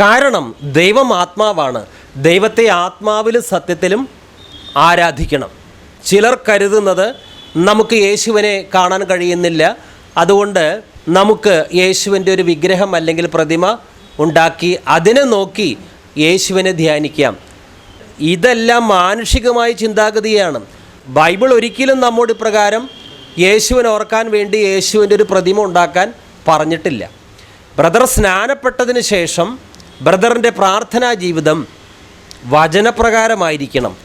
കാരണം ദൈവം ആത്മാവാണ്. ദൈവത്തെ ആത്മാവിലും സത്യത്തിലും ആരാധിക്കണം. ചിലർ കരുതുന്നത് നമുക്ക് യേശുവിനെ കാണാൻ കഴിയുന്നില്ല. അതുകൊണ്ട് നമുക്ക് യേശുവിന്റെ ഒരു വിഗ്രഹം അല്ലെങ്കിൽ പ്രതിമ ഉണ്ടാക്കി അതിനെ നോക്കി യേശുവിനെ ധ്യാനിക്കാം. ഇതെല്ലാം മാനുഷികമായ ചിന്താഗതിയാണ്. ബൈബിൾ ഒരിക്കലും നമ്മോട് ഇപ്രകാരം യേശുവിനെ ഓർക്കാൻ വേണ്ടി യേശുവിന്റെ ഒരു പ്രതിമ ഉണ്ടാക്കാൻ പറഞ്ഞിട്ടില്ല. ബ്രദർ സ്നാനപ്പെട്ടതിന് ശേഷം ബ്രദറിന്റെ പ്രാർത്ഥനാ ജീവിതം വചനപ്രകാരമായിരിക്കണം.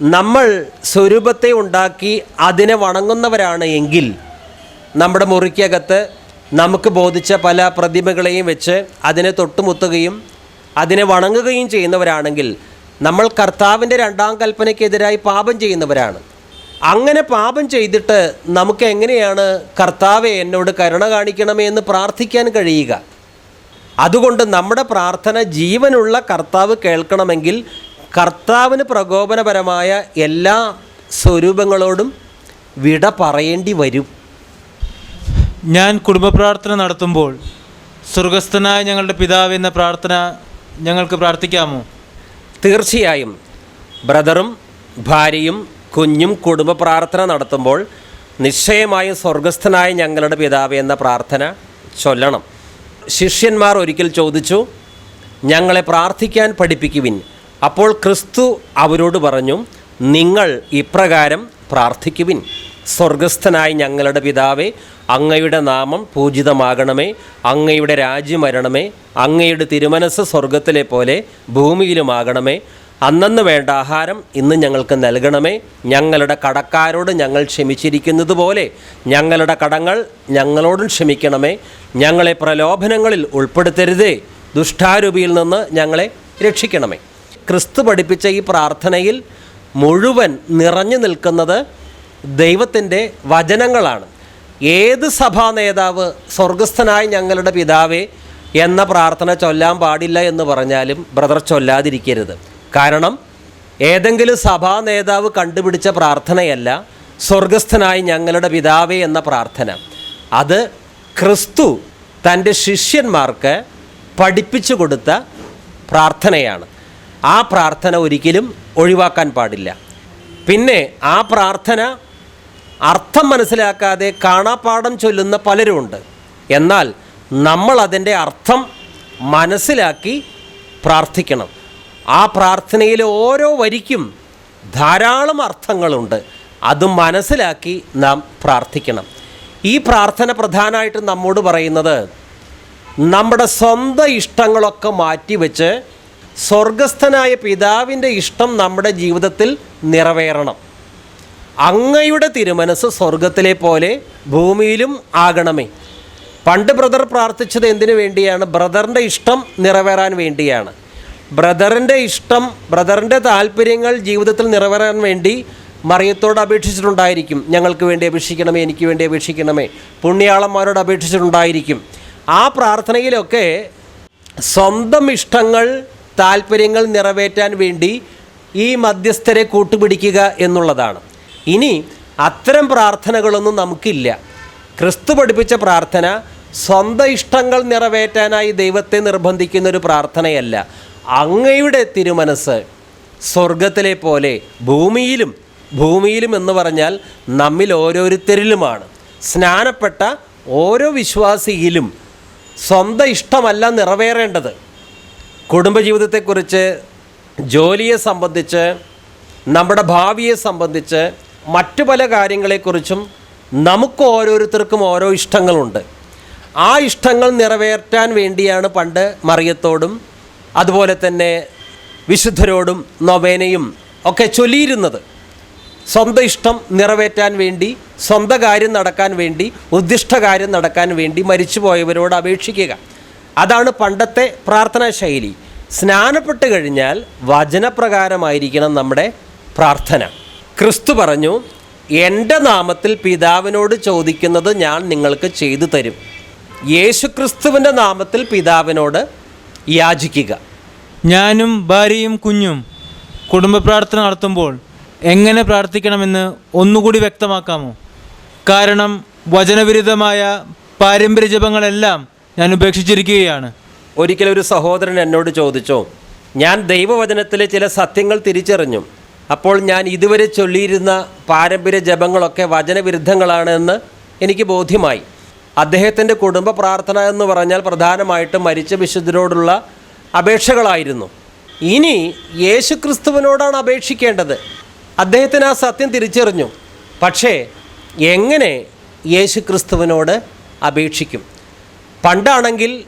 നമ്മൾ സ്വരൂപത്തെ ഉണ്ടാക്കി അതിനെ വണങ്ങുന്നവരാണ് എങ്കിൽ നമ്മുടെ മുറിക്കകത്ത് നമുക്ക് ബോധിച്ച പല പ്രതിമകളെയും വെച്ച് അതിനെ തൊട്ടുമുത്തുകയും അതിനെ വണങ്ങുകയും ചെയ്യുന്നവരാണെങ്കിൽ നമ്മൾ കർത്താവിന്റെ രണ്ടാം കൽപ്പനയ്ക്കെതിരായി പാപം ചെയ്യുന്നവരാണ്. അങ്ങനെ പാപം ചെയ്തിട്ട് നമുക്ക് എങ്ങനെയാണ് കർത്താവെ എന്നോട് കരുണ കാണിക്കണമേ എന്ന് പ്രാർത്ഥിക്കാൻ കഴിയുക? അതുകൊണ്ട് നമ്മുടെ പ്രാർത്ഥന ജീവനുള്ള കർത്താവ് കേൾക്കണമെങ്കിൽ കർത്താവിന് പ്രകോപനപരമായ എല്ലാ സ്വരൂപങ്ങളോടും വിട പറയേണ്ടി വരും. ഞാൻ കുടുംബ പ്രാർത്ഥന നടത്തുമ്പോൾ സ്വർഗസ്ഥനായ ഞങ്ങളുടെ പിതാവ് എന്ന പ്രാർത്ഥന ഞങ്ങൾക്ക് പ്രാർത്ഥിക്കാമോ? തീർച്ചയായും. ബ്രദറും ഭാര്യയും കുഞ്ഞും കുടുംബ പ്രാർത്ഥന നടത്തുമ്പോൾ നിശ്ചയമായും സ്വർഗസ്ഥനായ ഞങ്ങളുടെ പിതാവ് എന്ന പ്രാർത്ഥന ചൊല്ലണം. ശിഷ്യന്മാർ ഒരിക്കൽ ചോദിച്ചു ഞങ്ങളെ പ്രാർത്ഥിക്കാൻ പഠിപ്പിക്കുവിൻ. അപ്പോൾ ക്രിസ്തു അവരോട് പറഞ്ഞു നിങ്ങൾ ഇപ്രകാരം പ്രാർത്ഥിക്കുവിൻ. സ്വർഗസ്ഥനായ ഞങ്ങളുടെ പിതാവേ അങ്ങയുടെ നാമം പൂജിതമാകണമേ അങ്ങയുടെ രാജ്യം വരണമേ അങ്ങയുടെ തിരുമനസ് സ്വർഗത്തിലെ പോലെ ഭൂമിയിലുമാകണമേ അന്നന്ന് വേണ്ട ആഹാരം ഇന്ന് ഞങ്ങൾക്ക് നൽകണമേ. ഞങ്ങളുടെ കടക്കാരോട് ഞങ്ങൾ ക്ഷമിച്ചിരിക്കുന്നത് പോലെ ഞങ്ങളുടെ കടങ്ങൾ ഞങ്ങളോടും ക്ഷമിക്കണമേ. ഞങ്ങളെ പ്രലോഭനങ്ങളിൽ ഉൾപ്പെടുത്തരുതേ. ദുഷ്ടാരൂപിയിൽ നിന്ന് ഞങ്ങളെ രക്ഷിക്കണമേ. ക്രിസ്തു പഠിപ്പിച്ച ഈ പ്രാർത്ഥനയിൽ മുഴുവൻ നിറഞ്ഞു നിൽക്കുന്നത് ദൈവത്തിന്റെ വചനങ്ങളാണ്. ഏത് സഭാ നേതാവ് സ്വർഗസ്ഥനായ ഞങ്ങളുടെ പിതാവേ എന്ന പ്രാർത്ഥന ചൊല്ലാൻ പാടില്ല എന്ന് പറഞ്ഞാലും ബ്രദർ ചൊല്ലാതിരിക്കരുത്. കാരണം ഏതെങ്കിലും സഭാ നേതാവ് കണ്ടുപിടിച്ച പ്രാർത്ഥനയല്ല സ്വർഗസ്ഥനായ ഞങ്ങളുടെ പിതാവേ എന്ന പ്രാർത്ഥന. അത് ക്രിസ്തു തന്റെ ശിഷ്യന്മാർക്ക് പഠിപ്പിച്ചു കൊടുത്ത പ്രാർത്ഥനയാണ്. ആ പ്രാർത്ഥന ഒരിക്കലും ഒഴിവാക്കാൻ പാടില്ല. പിന്നെ ആ പ്രാർത്ഥന അർത്ഥം മനസ്സിലാക്കാതെ കാണാപ്പാഠം ചൊല്ലുന്ന പലരുമുണ്ട്. എന്നാൽ നമ്മൾ അതിന്റെ അർത്ഥം മനസ്സിലാക്കി പ്രാർത്ഥിക്കണം. ആ പ്രാർത്ഥനയിലെ ഓരോ വരിക്കും ധാരാളം അർത്ഥങ്ങളുണ്ട്. അത് മനസ്സിലാക്കി നാം പ്രാർത്ഥിക്കണം. ഈ പ്രാർത്ഥന പ്രധാനമായിട്ടും നമ്മോട് പറയുന്നത് നമ്മുടെ സ്വന്തം ഇഷ്ടങ്ങളൊക്കെ മാറ്റിവെച്ച് സ്വർഗസ്ഥനായ പിതാവിന്റെ ഇഷ്ടം നമ്മുടെ ജീവിതത്തിൽ നിറവേറണം. അങ്ങയുടെ തിരുമനസ് സ്വർഗത്തിലെ പോലെ ഭൂമിയിലും ആകണമേ. പണ്ട് ബ്രദർ പ്രാർത്ഥിച്ചത് എന്തിനു വേണ്ടിയാണ്? ബ്രദറിന്റെ ഇഷ്ടം നിറവേറാൻ വേണ്ടിയാണ്. ബ്രദറിന്റെ ഇഷ്ടം ബ്രദറിന്റെ താല്പര്യങ്ങൾ ജീവിതത്തിൽ നിറവേറാൻ വേണ്ടി മറിയത്തോട് അപേക്ഷിച്ചിട്ടുണ്ടായിരിക്കും. ഞങ്ങൾക്ക് വേണ്ടി അപേക്ഷിക്കണമേ എനിക്ക് വേണ്ടി അപേക്ഷിക്കണമേ. പുണ്യാളന്മാരോട് അപേക്ഷിച്ചിട്ടുണ്ടായിരിക്കും. ആ പ്രാർത്ഥനയിലൊക്കെ സ്വന്തം ഇഷ്ടങ്ങൾ താല്പര്യങ്ങൾ നിറവേറ്റാൻ വേണ്ടി ഈ മധ്യസ്ഥരെ കൂട്ടുപിടിക്കുക എന്നുള്ളതാണ്. ഇനി അത്തരം പ്രാർത്ഥനകളൊന്നും നമുക്കില്ല. ക്രിസ്തു പഠിപ്പിച്ച പ്രാർത്ഥന സ്വന്തം ഇഷ്ടങ്ങൾ നിറവേറ്റാനായി ദൈവത്തെ നിർബന്ധിക്കുന്ന ഒരു പ്രാർത്ഥനയല്ല. അങ്ങയുടെ തിരുമനസ് സ്വർഗത്തിലെ പോലെ ഭൂമിയിലും ഭൂമിയിലും എന്ന് പറഞ്ഞാൽ നമ്മിൽ ഓരോരുത്തരിലുമാണ്. സ്നാനപ്പെട്ട ഓരോ വിശ്വാസിയിലും സ്വന്തം ഇഷ്ടമല്ല നിറവേറേണ്ടത്. കുടുംബജീവിതത്തെക്കുറിച്ച് ജോലിയെ സംബന്ധിച്ച് നമ്മുടെ ഭാവിയെ സംബന്ധിച്ച് മറ്റു പല കാര്യങ്ങളെക്കുറിച്ചും നമുക്ക് ഓരോരുത്തർക്കും ഓരോ ഇഷ്ടങ്ങളുണ്ട്. ആ ഇഷ്ടങ്ങൾ നിറവേറ്റാൻ വേണ്ടിയാണ് പണ്ട് മറിയത്തോടും അതുപോലെ തന്നെ വിശുദ്ധരോടും നൊവേനയും ഒക്കെ ചൊല്ലിയിരുന്നത്. സ്വന്തം ഇഷ്ടം നിറവേറ്റാൻ വേണ്ടി സ്വന്തം കാര്യം നടക്കാൻ വേണ്ടി ഉദ്ദിഷ്ട കാര്യം നടക്കാൻ വേണ്ടി മരിച്ചുപോയവരോട് അപേക്ഷിക്കുക. അതാണ് പണ്ടത്തെ പ്രാർത്ഥനാ ശൈലി. സ്നാനപ്പെട്ട് കഴിഞ്ഞാൽ വചനപ്രകാരമായിരിക്കണം നമ്മുടെ പ്രാർത്ഥന. ക്രിസ്തു പറഞ്ഞു എന്റെ നാമത്തിൽ പിതാവിനോട് ചോദിക്കുന്നത് ഞാൻ നിങ്ങൾക്ക് ചെയ്തു തരും. യേശുക്രിസ്തുവിന്റെ നാമത്തിൽ പിതാവിനോട് യാചിക്കുക. ഞാനും ഭാര്യയും കുഞ്ഞും കുടുംബ പ്രാർത്ഥന നടത്തുമ്പോൾ എങ്ങനെ പ്രാർത്ഥിക്കണമെന്ന് ഒന്നുകൂടി വ്യക്തമാക്കാമോ? കാരണം വചനവിരുദ്ധമായ പാരമ്പര്യ ജപങ്ങളെല്ലാം ഞാൻ ഉപേക്ഷിച്ചിരിക്കുകയാണ്. ഒരിക്കലൊരു സഹോദരൻ എന്നോട് ചോദിച്ചോ ഞാൻ ദൈവവചനത്തിലെ ചില സത്യങ്ങൾ തിരിച്ചറിഞ്ഞു. അപ്പോൾ ഞാൻ ഇതുവരെ ചൊല്ലിയിരുന്ന പാരമ്പര്യ ജപങ്ങളൊക്കെ വചനവിരുദ്ധങ്ങളാണെന്ന് എനിക്ക് ബോധ്യമായി. അദ്ദേഹത്തിന്റെ കുടുംബ പ്രാർത്ഥന എന്ന് പറഞ്ഞാൽ പ്രധാനമായിട്ടും മരിച്ച വിശുദ്ധരോടുള്ള അപേക്ഷകളായിരുന്നു. ഇനി യേശുക്രിസ്തുവിനോടാണ് അപേക്ഷിക്കേണ്ടത്. അദ്ദേഹത്തിന് ആ സത്യം തിരിച്ചറിഞ്ഞു. പക്ഷേ എങ്ങനെ യേശുക്രിസ്തുവിനോട് അപേക്ഷിക്കും? പണ്ടാണെങ്കിൽ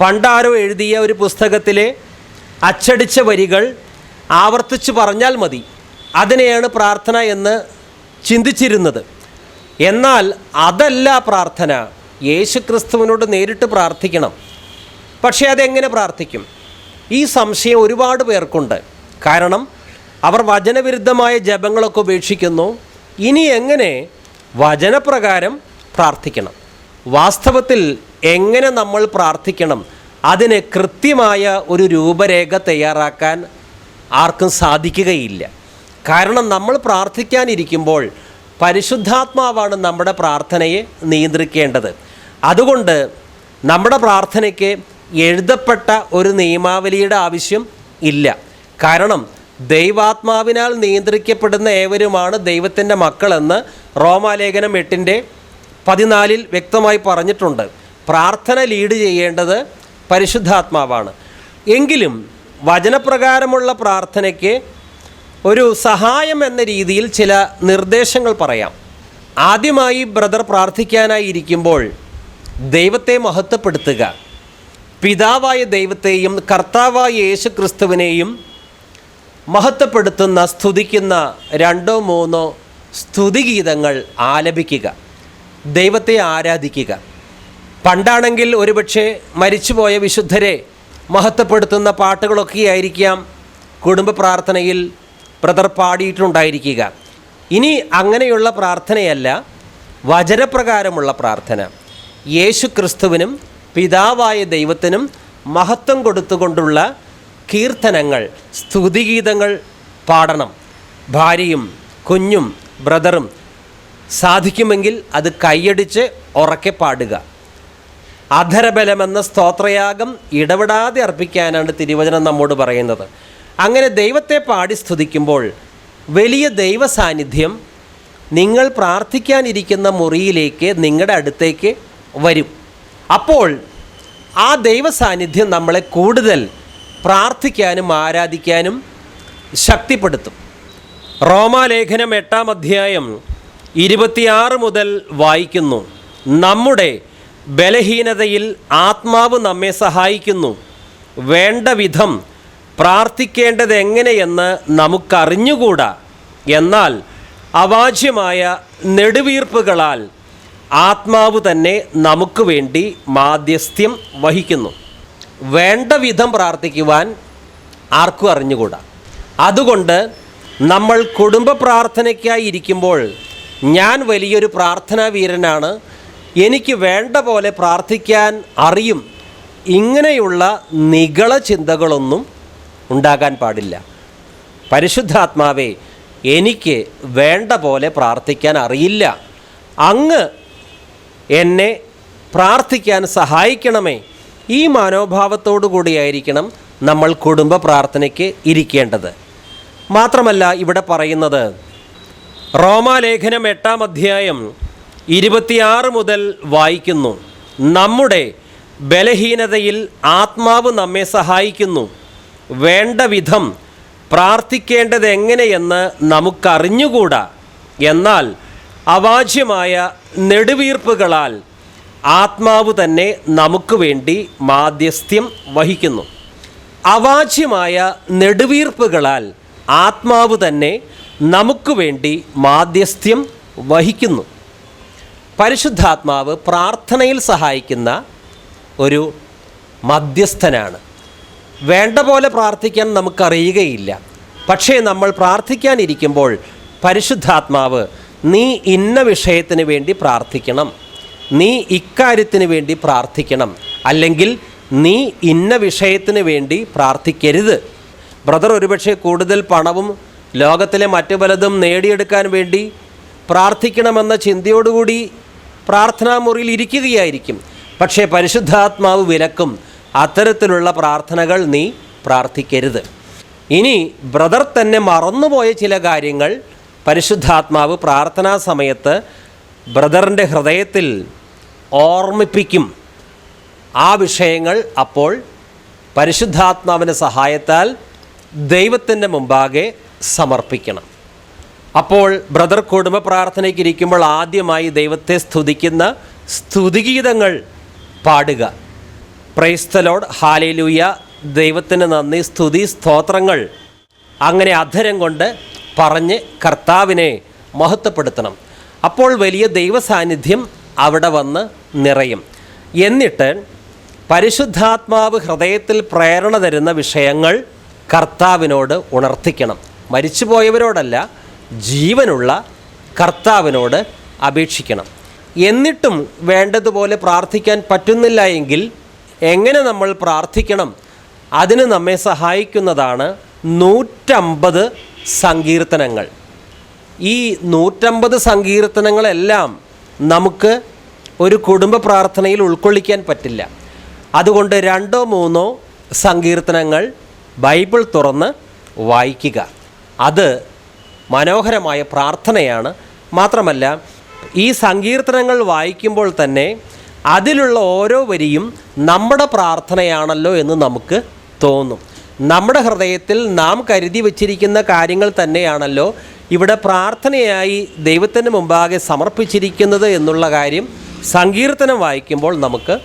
പണ്ടാരോ എഴുതിയ ഒരു പുസ്തകത്തിലെ അച്ചടിച്ച വരികൾ ആവർത്തിച്ച് പറഞ്ഞാൽ മതി. അതിനെയാണ് പ്രാർത്ഥന എന്ന് ചിന്തിച്ചിരുന്നത്. എന്നാൽ അതല്ല പ്രാർത്ഥന. യേശുക്രിസ്തുവിനോട് നേരിട്ട് പ്രാർത്ഥിക്കണം. പക്ഷേ അതെങ്ങനെ പ്രാർത്ഥിക്കും? ഈ സംശയം ഒരുപാട് പേർക്കുണ്ട്. കാരണം അവർ വചനവിരുദ്ധമായ ജപങ്ങളൊക്കെ ഉപേക്ഷിക്കുന്നു. ഇനി എങ്ങനെ വചനപ്രകാരം പ്രാർത്ഥിക്കണം? വാസ്തവത്തിൽ എങ്ങനെ നമ്മൾ പ്രാർത്ഥിക്കണം? അതിന് കൃത്യമായ ഒരു രൂപരേഖ തയ്യാറാക്കാൻ ആർക്കും സാധിക്കുകയില്ല. കാരണം നമ്മൾ പ്രാർത്ഥിക്കാനിരിക്കുമ്പോൾ പരിശുദ്ധാത്മാവാണ് നമ്മുടെ പ്രാർത്ഥനയെ നിയന്ത്രിക്കേണ്ടത്. അതുകൊണ്ട് നമ്മുടെ പ്രാർത്ഥനയ്ക്ക് എഴുതപ്പെട്ട ഒരു നിയമാവലിയുടെ ആവശ്യം ഇല്ല. കാരണം ദൈവാത്മാവിനാൽ നിയന്ത്രിക്കപ്പെടുന്ന ഏവരുമാണ് ദൈവത്തിന്റെ മക്കളെന്ന് റോമാലേഖനം എട്ടിന്റെ പതിനാലിൽ വ്യക്തമായി പറഞ്ഞിട്ടുണ്ട്. പ്രാർത്ഥന ലീഡ് ചെയ്യേണ്ടത് പരിശുദ്ധാത്മാവാണ്. എങ്കിലും വചനപ്രകാരമുള്ള പ്രാർത്ഥനയ്ക്ക് ഒരു സഹായം എന്ന രീതിയിൽ ചില നിർദ്ദേശങ്ങൾ പറയാം. ആദ്യമായി ബ്രദർ പ്രാർത്ഥിക്കാനായി ഇരിക്കുമ്പോൾ ദൈവത്തെ മഹത്വപ്പെടുത്തുക. പിതാവായ ദൈവത്തെയും കർത്താവായ യേശു ക്രിസ്തുവിനെയും മഹത്വപ്പെടുത്തുന്ന സ്തുതിക്കുന്ന രണ്ടോ മൂന്നോ സ്തുതിഗീതങ്ങൾ ആലപിക്കുക ദൈവത്തെ ആരാധിക്കുക. പണ്ടാണെങ്കിൽ ഒരുപക്ഷെ മരിച്ചുപോയ വിശുദ്ധരെ മഹത്വപ്പെടുത്തുന്ന പാട്ടുകളൊക്കെ ആയിരിക്കാം കുടുംബ പ്രാർത്ഥനയിൽ ബ്രദർ പാടിയിട്ടുണ്ടായിരിക്കുക. ഇനി അങ്ങനെയുള്ള പ്രാർത്ഥനയല്ല വചനപ്രകാരമുള്ള പ്രാർത്ഥന. യേശു ക്രിസ്തുവിനും പിതാവായ ദൈവത്തിനും മഹത്വം കൊടുത്തുകൊണ്ടുള്ള കീർത്തനങ്ങൾ സ്തുതിഗീതങ്ങൾ പാടണം. ഭാര്യയും കുഞ്ഞും ബ്രദറും സാധിക്കുമെങ്കിൽ അത് കൈയടിച്ച് ഉറക്കെ പാടുക. അധരബലമെന്ന സ്തോത്രയാഗം ഇടപെടാതെ അർപ്പിക്കാനാണ് തിരുവചനം നമ്മോട് പറയുന്നത്. അങ്ങനെ ദൈവത്തെ പാടി സ്തുതിക്കുമ്പോൾ വലിയ ദൈവ സാന്നിധ്യം നിങ്ങൾ പ്രാർത്ഥിക്കാനിരിക്കുന്ന മുറിയിലേക്ക് നിങ്ങളുടെ അടുത്തേക്ക് വരും. അപ്പോൾ ആ ദൈവ സാന്നിധ്യം നമ്മളെ കൂടുതൽ പ്രാർത്ഥിക്കാനും ആരാധിക്കാനും ശക്തിപ്പെടുത്തും. റോമാലേഖനം എട്ടാം അധ്യായം ഇരുപത്തിയാറ് മുതൽ വായിക്കുന്നു. നമ്മുടെ ബലഹീനതയിൽ ആത്മാവ് നമ്മെ സഹായിക്കുന്നു. വേണ്ട വിധം പ്രാർത്ഥിക്കേണ്ടത് എങ്ങനെയെന്ന് നമുക്കറിഞ്ഞുകൂടാ? എന്നാൽ അവാച്യമായ നെടുവീർപ്പുകളാൽ ആത്മാവ് തന്നെ നമുക്ക് വേണ്ടി മാധ്യസ്ഥ്യം വഹിക്കുന്നു. വേണ്ട വിധം പ്രാർത്ഥിക്കുവാൻ ആർക്കും അറിഞ്ഞുകൂടാ. അതുകൊണ്ട് നമ്മൾ കുടുംബ പ്രാർത്ഥനയ്ക്കായി ഇരിക്കുമ്പോൾ ഞാൻ വലിയൊരു പ്രാർത്ഥനാ വീരനാണ്. എനിക്ക് വേണ്ട പോലെ പ്രാർത്ഥിക്കാൻ അറിയും. ഇങ്ങനെയുള്ള നികള ചിന്തകളൊന്നും ഉണ്ടാകാൻ പാടില്ല. പരിശുദ്ധാത്മാവേ എനിക്ക് വേണ്ട പോലെ പ്രാർത്ഥിക്കാൻ അറിയില്ല. അങ്ങ് എന്നെ പ്രാർത്ഥിക്കാൻ സഹായിക്കണമേ. ഈ മനോഭാവത്തോടു കൂടിയായിരിക്കണം നമ്മൾ കുടുംബ പ്രാർത്ഥനയ്ക്ക് ഇരിക്കേണ്ടത്. മാത്രമല്ല ഇവിടെ പറയുന്നത് റോമാലേഖനം എട്ടാം അധ്യായം ഇരുപത്തിയാറ് മുതൽ വായിക്കുന്നു. നമ്മുടെ ബലഹീനതയിൽ ആത്മാവ് നമ്മെ സഹായിക്കുന്നു. വേണ്ട വിധം പ്രാർത്ഥിക്കേണ്ടത് എങ്ങനെയെന്ന് നമുക്കറിഞ്ഞുകൂടാ. എന്നാൽ അവാച്യമായ നെടുവീർപ്പുകളാൽ ആത്മാവ് തന്നെ നമുക്ക് വേണ്ടി മാധ്യസ്ഥ്യം വഹിക്കുന്നു. അവാച്യമായ നെടുവീർപ്പുകളാൽ ആത്മാവ് തന്നെ നമുക്ക് വേണ്ടി മാധ്യസ്ഥ്യം വഹിക്കുന്നു. പരിശുദ്ധാത്മാവ് പ്രാർത്ഥനയിൽ സഹായിക്കുന്ന ഒരു മധ്യസ്ഥനാണ്. വേണ്ട പോലെ പ്രാർത്ഥിക്കാൻ നമുക്കറിയുകയില്ല. പക്ഷേ നമ്മൾ പ്രാർത്ഥിക്കാനിരിക്കുമ്പോൾ പരിശുദ്ധാത്മാവ് നീ ഇന്ന വിഷയത്തിന് വേണ്ടി പ്രാർത്ഥിക്കണം. നീ ഇക്കാര്യത്തിന് വേണ്ടി പ്രാർത്ഥിക്കണം. അല്ലെങ്കിൽ നീ ഇന്ന വിഷയത്തിന് വേണ്ടി പ്രാർത്ഥിക്കരുത്. ബ്രദർ ഒരുപക്ഷെ കൂടുതൽ പണവും ലോകത്തിലെ മറ്റു പലതും നേടിയെടുക്കാൻ വേണ്ടി പ്രാർത്ഥിക്കണമെന്ന ചിന്തയോടുകൂടി പ്രാർത്ഥനാ മുറിയിൽ ഇരിക്കുകയായിരിക്കും. പക്ഷേ പരിശുദ്ധാത്മാവ് വിലക്കും അത്തരത്തിലുള്ള പ്രാർത്ഥനകൾ നീ പ്രാർത്ഥിക്കരുത്. ഇനി ബ്രദർ തന്നെ മറന്നുപോയ ചില കാര്യങ്ങൾ പരിശുദ്ധാത്മാവ് പ്രാർത്ഥനാ സമയത്ത് ബ്രദറിന്റെ ഹൃദയത്തിൽ ഓർമ്മിപ്പിക്കും ആ വിഷയങ്ങൾ അപ്പോൾ പരിശുദ്ധാത്മാവിന്റെ സഹായത്താൽ ദൈവത്തിന്റെ മുമ്പാകെ സമർപ്പിക്കണം. അപ്പോൾ ബ്രദർ കുടുംബ പ്രാർത്ഥനയ്ക്കിരിക്കുമ്പോൾ ആദ്യമായി ദൈവത്തെ സ്തുതിക്കുന്ന സ്തുതിഗീതങ്ങൾ പാടുക. പ്രൈസ്തലോഡ് ഹാലേലൂയ ദൈവത്തിന് നന്ദി. സ്തുതി സ്തോത്രങ്ങൾ. അങ്ങനെ അധരം കൊണ്ട് പറഞ്ഞ് കർത്താവിനെ മഹത്വപ്പെടുത്തണം. അപ്പോൾ വലിയ ദൈവസാന്നിധ്യം അവിടെ വന്ന് നിറയും. എന്നിട്ട് പരിശുദ്ധാത്മാവ് ഹൃദയത്തിൽ പ്രേരണ തരുന്ന വിഷയങ്ങൾ കർത്താവിനോട് ഉണർത്തിക്കണം. മരിച്ചുപോയവരോടല്ല ജീവനുള്ള കർത്താവിനോട് അപേക്ഷിക്കണം. എന്നിട്ടും വേണ്ടതുപോലെ പ്രാർത്ഥിക്കാൻ പറ്റുന്നില്ല എങ്കിൽ എങ്ങനെ നമ്മൾ പ്രാർത്ഥിക്കണം? അതിന് നമ്മെ സഹായിക്കുന്നതാണ് നൂറ്റമ്പത് സങ്കീർത്തനങ്ങൾ. ഈ നൂറ്റമ്പത് സങ്കീർത്തനങ്ങളെല്ലാം നമുക്ക് ഒരു കുടുംബ പ്രാർത്ഥനയിൽ ഉൾക്കൊള്ളിക്കാൻ പറ്റില്ല. അതുകൊണ്ട് രണ്ടോ മൂന്നോ സങ്കീർത്തനങ്ങൾ ബൈബിൾ തുറന്ന് വായിക്കുക. അത് മനോഹരമായ പ്രാർത്ഥനയാണ്. മാത്രമല്ല ഈ സങ്കീർത്തനങ്ങൾ വായിക്കുമ്പോൾ തന്നെ അതിലുള്ള ഓരോ വരിയും നമ്മുടെ പ്രാർത്ഥനയാണല്ലോ എന്ന് നമുക്ക് തോന്നും. നമ്മുടെ ഹൃദയത്തിൽ നാം കരുതി വച്ചിരിക്കുന്ന കാര്യങ്ങൾ തന്നെയാണല്ലോ ഇവിടെ പ്രാർത്ഥനയായി ദൈവത്തിന് മുമ്പാകെ സമർപ്പിച്ചിരിക്കുന്നത് എന്നുള്ള കാര്യം സങ്കീർത്തനം വായിക്കുമ്പോൾ നമുക്ക്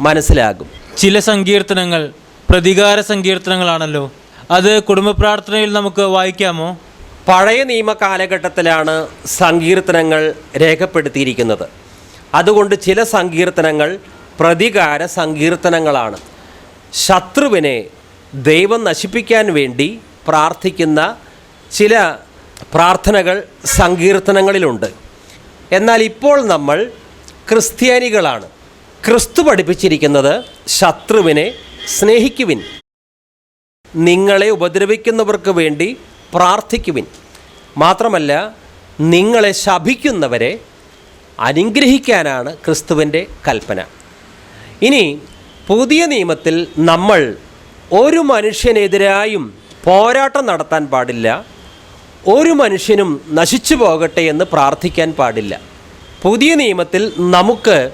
മനസ്സിലാകും. ചില സങ്കീർത്തനങ്ങൾ പ്രതികാര സങ്കീർത്തനങ്ങളാണല്ലോ. അത് കുടുംബ പ്രാർത്ഥനയിൽ നമുക്ക് വായിക്കാമോ? പഴയ നിയമ കാലഘട്ടത്തിലാണ് സങ്കീർത്തനങ്ങൾ രേഖപ്പെടുത്തിയിരിക്കുന്നത്. അതുകൊണ്ട് ചില സങ്കീർത്തനങ്ങൾ പ്രതികാര സങ്കീർത്തനങ്ങളാണ്. ശത്രുവിനെ ദൈവം നശിപ്പിക്കാൻ വേണ്ടി പ്രാർത്ഥിക്കുന്ന ചില പ്രാർത്ഥനകൾ സങ്കീർത്തനങ്ങളിലുണ്ട്. എന്നാൽ ഇപ്പോൾ നമ്മൾ ക്രിസ്ത്യാനികളാണ്. ക്രിസ്തു പഠിപ്പിച്ചിരിക്കുന്നത് ശത്രുവിനെ സ്നേഹിക്കുവിൻ. നിങ്ങളെ ഉപദ്രവിക്കുന്നവർക്ക് വേണ്ടി പ്രാർത്ഥിക്കുവിൻ. മാത്രമല്ല നിങ്ങളെ ശപിക്കുന്നവരെ അനുഗ്രഹിക്കാനാണ് ക്രിസ്തുവിന്റെ കൽപ്പന. ഇനി പുതിയ നിയമത്തിൽ നമ്മൾ ഒരു മനുഷ്യനെതിരായും പോരാട്ടം നടത്താൻ പാടില്ല. ഒരു മനുഷ്യനും നശിച്ചു പോകട്ടെ എന്ന് പ്രാർത്ഥിക്കാൻ പാടില്ല. പുതിയ നിയമത്തിൽ നമുക്ക്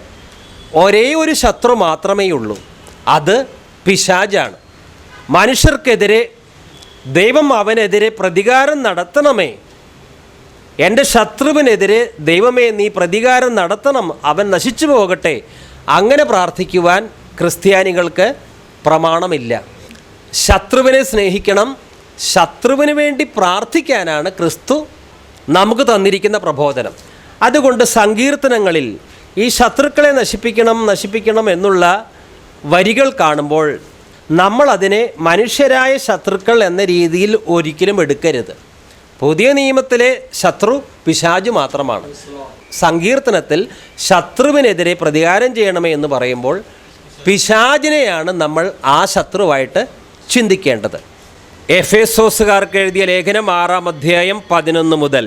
ഒരേ ഒരു ശത്രു മാത്രമേ ഉള്ളൂ. അത് പിശാജാണ് മനുഷ്യർക്കെതിരെ ദൈവം അവനെതിരെ പ്രതികാരം നടത്തണമേ. എന്റെ ശത്രുവിനെതിരെ ദൈവമേ നീ പ്രതികാരം നടത്തണം അവൻ നശിച്ചു പോകട്ടെ. അങ്ങനെ പ്രാർത്ഥിക്കുവാൻ ക്രിസ്ത്യാനികൾക്ക് പ്രമാണമില്ല. ശത്രുവിനെ സ്നേഹിക്കണം ശത്രുവിന് വേണ്ടി പ്രാർത്ഥിക്കാനാണ് ക്രിസ്തു നമുക്ക് തന്നിരിക്കുന്ന പ്രബോധനം. അതുകൊണ്ട് സങ്കീർത്തനങ്ങളിൽ ഈ ശത്രുക്കളെ നശിപ്പിക്കണം നശിപ്പിക്കണം എന്നുള്ള വരികൾ കാണുമ്പോൾ നമ്മളതിനെ മനുഷ്യരായ ശത്രുക്കൾ എന്ന രീതിയിൽ ഒരിക്കലും എടുക്കരുത്. പുതിയ നിയമത്തിലെ ശത്രു പിശാജ് മാത്രമാണ്. സങ്കീർത്തനത്തിൽ ശത്രുവിനെതിരെ പ്രതികാരം ചെയ്യണമേ എന്ന് പറയുമ്പോൾ പിശാജിനെയാണ് നമ്മൾ ആ ശത്രുവായിട്ട് ചിന്തിക്കേണ്ടത്. എഫേസോസുകാർക്ക് എഴുതിയ ലേഖനം ആറാം അധ്യായം പതിനൊന്ന് മുതൽ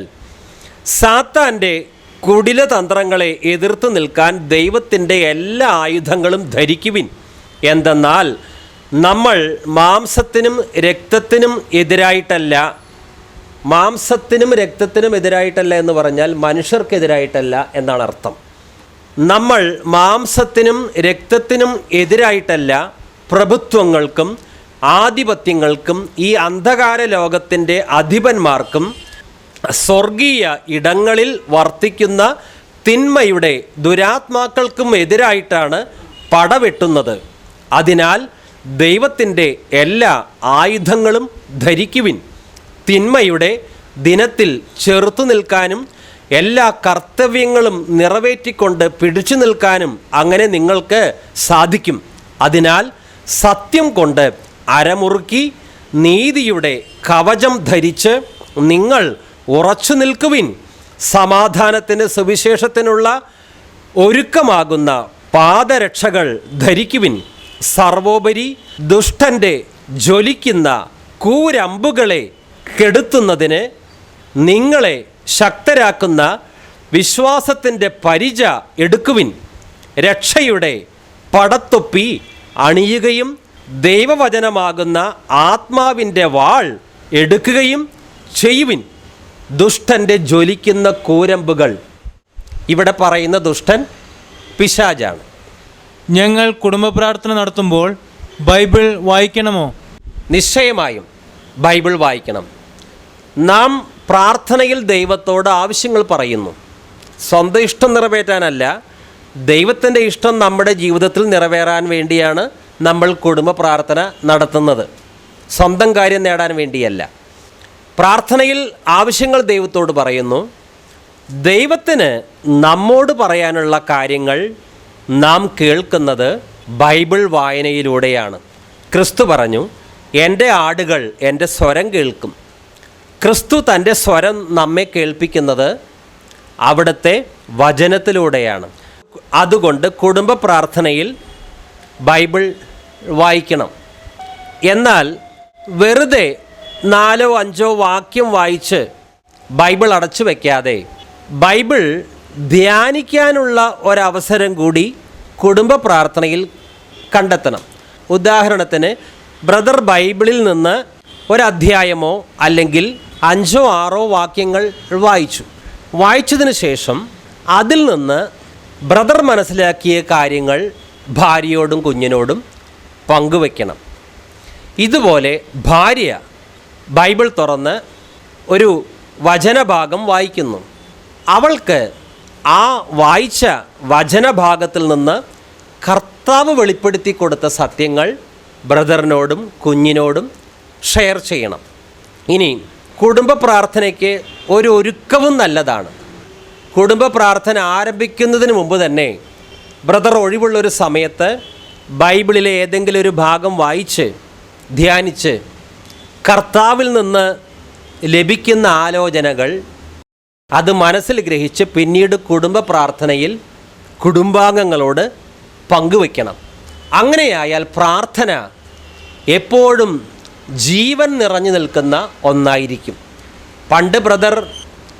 സാത്താന്റെ കുടില തന്ത്രങ്ങളെ എതിർത്ത് നിൽക്കാൻ ദൈവത്തിന്റെ എല്ലാ ആയുധങ്ങളും ധരിക്കുവിൻ. എന്തെന്നാൽ നമ്മൾ മാംസത്തിനും രക്തത്തിനും എതിരായിട്ടല്ല മാംസത്തിനും രക്തത്തിനും എതിരായിട്ടല്ല എന്ന് പറഞ്ഞാൽ മനുഷ്യർക്കെതിരായിട്ടല്ല എന്നാണ് അർത്ഥം. നമ്മൾ മാംസത്തിനും രക്തത്തിനും എതിരായിട്ടല്ല പ്രഭുത്വങ്ങൾക്കും ആധിപത്യങ്ങൾക്കും ഈ അന്ധകാര ലോകത്തിന്റെ അധിപന്മാർക്കും സ്വർഗീയ ഇടങ്ങളിൽ വർത്തിക്കുന്ന തിന്മയുടെ ദുരാത്മാക്കൾക്കും എതിരായിട്ടാണ് പടവെട്ടുന്നത്. അതിനാൽ ദൈവത്തിന്റെ എല്ലാ ആയുധങ്ങളും ധരിക്കുവിൻ. തിന്മയുടെ ദിനത്തിൽ ചെറുത്തു നിൽക്കാനും എല്ലാ കർത്തവ്യങ്ങളും നിറവേറ്റിക്കൊണ്ട് പിടിച്ചു നിൽക്കാനും അങ്ങനെ നിങ്ങൾക്ക് സാധിക്കും. അതിനാൽ സത്യം കൊണ്ട് അരമുറുക്കി നീതിയുടെ കവചം ധരിച്ച് നിങ്ങൾ ഉറച്ചു നിൽക്കുവിൻ. സമാധാനത്തിന് സുവിശേഷത്തിനുള്ള ഒരുക്കമാകുന്ന പാദരക്ഷകൾ ധരിക്കുവിൻ. സർവോപരി ദുഷ്ടന്റെ ജ്വലിക്കുന്ന കൂരമ്പുകളെ കെടുത്തുന്നതിന് നിങ്ങളെ ശക്തരാക്കുന്ന വിശ്വാസത്തിന്റെ പരിച എടുക്കുവിൻ. രക്ഷയുടെ പടത്തൊപ്പി അണിയുകയും ദൈവവചനമാകുന്ന ആത്മാവിന്റെ വാൾ എടുക്കുകയും ചെയ്യുവിൻ. ദുഷ്ടന്റെ ജ്വലിക്കുന്ന കൂരമ്പുകൾ. ഇവിടെ പറയുന്ന ദുഷ്ടൻ പിശാജാണ് ഞങ്ങൾ കുടുംബ പ്രാർത്ഥന നടത്തുമ്പോൾ ബൈബിൾ വായിക്കണമോ? നിശ്ചയമായും ബൈബിൾ വായിക്കണം. നാം പ്രാർത്ഥനയിൽ ദൈവത്തോട് ആവശ്യങ്ങൾ പറയുന്നു. സ്വന്തം ഇഷ്ടം നിറവേറ്റാനല്ല ദൈവത്തിന്റെ ഇഷ്ടം നമ്മുടെ ജീവിതത്തിൽ നിറവേറാൻ വേണ്ടിയാണ് നമ്മൾ കുടുംബ പ്രാർത്ഥന നടത്തുന്നത്. സ്വന്തം കാര്യം നേടാൻ വേണ്ടിയല്ല. പ്രാർത്ഥനയിൽ ആവശ്യങ്ങൾ ദൈവത്തോട് പറയുന്നു. ദൈവത്തിന് നമ്മോട് പറയാനുള്ള കാര്യങ്ങൾ നാം കേൾക്കുന്നത് ബൈബിൾ വായനയിലൂടെയാണ്. ക്രിസ്തു പറഞ്ഞു എന്റെ ആടുകൾ എന്റെ സ്വരം കേൾക്കും. ക്രിസ്തു തന്റെ സ്വരം നമ്മെ കേൾപ്പിക്കുന്നത് അവിടുത്തെ വചനത്തിലൂടെയാണ്. അതുകൊണ്ട് കുടുംബ പ്രാർത്ഥനയിൽ ബൈബിൾ വായിക്കണം. എന്നാൽ വെറുതെ നാലോ അഞ്ചോ വാക്യം വായിച്ച് ബൈബിൾ അടച്ചു വയ്ക്കാതെ ബൈബിൾ ധ്യാനിക്കാനുള്ള ഒരവസരം കൂടി കുടുംബ പ്രാർത്ഥനയിൽ കണ്ടെത്തണം. ഉദാഹരണത്തിന് ബ്രദർ ബൈബിളിൽ നിന്ന് ഒരധ്യായമോ അല്ലെങ്കിൽ അഞ്ചോ ആറോ വാക്യങ്ങൾ വായിച്ചു. വായിച്ചതിന് ശേഷം അതിൽ നിന്ന് ബ്രദർ മനസ്സിലാക്കിയ കാര്യങ്ങൾ ഭാര്യയോടും കുഞ്ഞിനോടും പങ്കുവയ്ക്കണം ഇതുപോലെ ഭാര്യ ബൈബിൾ തുറന്ന് ഒരു വചനഭാഗം വായിക്കുന്നു. അവൾക്ക് ആ വായിച്ച വചനഭാഗത്തിൽ നിന്ന് കർത്താവ് വെളിപ്പെടുത്തി കൊടുത്ത സത്യങ്ങൾ ബ്രദറിനോടും കുഞ്ഞിനോടും ഷെയർ ചെയ്യണം. ഇനി കുടുംബ പ്രാർത്ഥനയ്ക്ക് ഒരു ഒരുക്കവും നല്ലതാണ്. കുടുംബ പ്രാർത്ഥന ആരംഭിക്കുന്നതിന് മുമ്പ് തന്നെ ബ്രദർ ഒഴിവുള്ളൊരു സമയത്ത് ബൈബിളിലെ ഏതെങ്കിലും ഒരു ഭാഗം വായിച്ച് ധ്യാനിച്ച് കർത്താവിൽ നിന്ന് ലഭിക്കുന്ന ആലോചനകൾ അത് മനസ്സിൽ ഗ്രഹിച്ച് പിന്നീട് കുടുംബ പ്രാർത്ഥനയിൽ കുടുംബാംഗങ്ങളോട് പങ്കുവയ്ക്കണം അങ്ങനെയായാൽ പ്രാർത്ഥന എപ്പോഴും ജീവൻ നിറഞ്ഞു നിൽക്കുന്ന ഒന്നായിരിക്കും. പണ്ട് ബ്രദർ